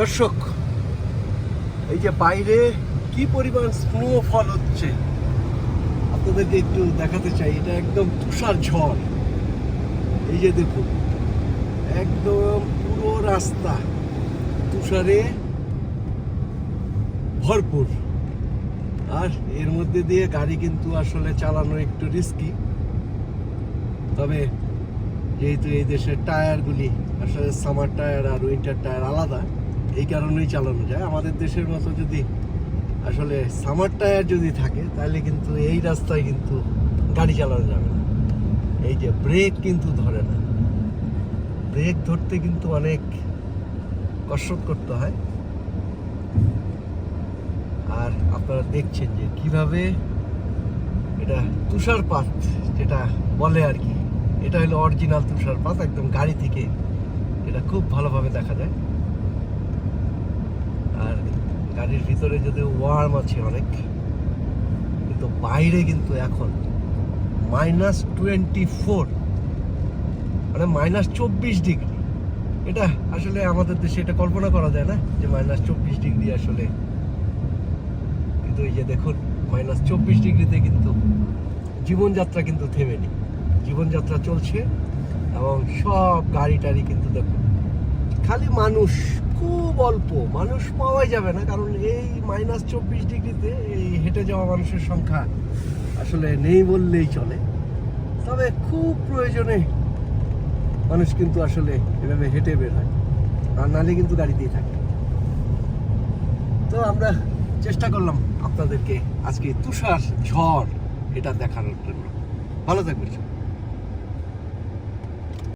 দর্শক, এই যে বাইরে কি পরিমাণ স্নোফল হচ্ছে? আপনাদেরকে একটু দেখাতে চাই, এটা একদম তুষার ঝড়। এই যে দেখুন, একদম পুরো রাস্তা তুষারে ভরপুর। আর এর মধ্যে দিয়ে গাড়ি কিন্তু আসলে চালানো একটু রিস্কি তবে যেহেতু এই দেশের টায়ারগুলি, আসলে সামার টায়ার আর উইন্টার টায়ার আলাদা এই কারণেই চালানো যায়। আমাদের দেশের মতো যদি আসলে সামার টায়ার যদি থাকে, তাহলে কিন্তু এই রাস্তায় কিন্তু গাড়ি চালানো যাবে না। এই যে ব্রেক কিন্তু ধরে না। ব্রেক ধরতে কিন্তু অনেক কসরত করতে হয়। আর আপনারা দেখছেন যে কীভাবে এটা তুষারপাত যেটা বলে আর কি, এটা হলো অরিজিনাল তুষারপাত, একদম গাড়ি থেকে এটা খুব ভালোভাবে দেখা যায়। গাড়ির ভিতরে যদি ওয়ার্ম আছে অনেক, কিন্তু বাইরে কিন্তু এখন মাইনাস টোয়েন্টি ফোর মানে মাইনাস চব্বিশ ডিগ্রি এটা আসলে আমাদের দেশে এটা কল্পনা করা যায় না যে মাইনাস চব্বিশ ডিগ্রি আসলে। কিন্তু এই যে দেখুন মাইনাস চব্বিশ ডিগ্রিতে কিন্তু জীবনযাত্রা কিন্তু থেমে নেই জীবনযাত্রা চলছে এবং সব গাড়ি টাড়ি কিন্তু দেখুন, খালি মানুষ খুব অল্প। মানুষ পাওয়াই যাবে না, কারণ এই মাইনাস চব্বিশ ডিগ্রিতে এই হেঁটে যাওয়া মানুষের সংখ্যা আসলে নেই বললেই চলে। তবে খুব প্রয়োজনে মানুষ কিন্তু আসলে এভাবে হেঁটে বের হয়, আর নালে কিন্তু গাড়িতেই থাকে। তো আমরা চেষ্টা করলাম আপনাদেরকে আজকে তুষার ঝড় এটা দেখানোর জন্য। ভালো থাকবেন।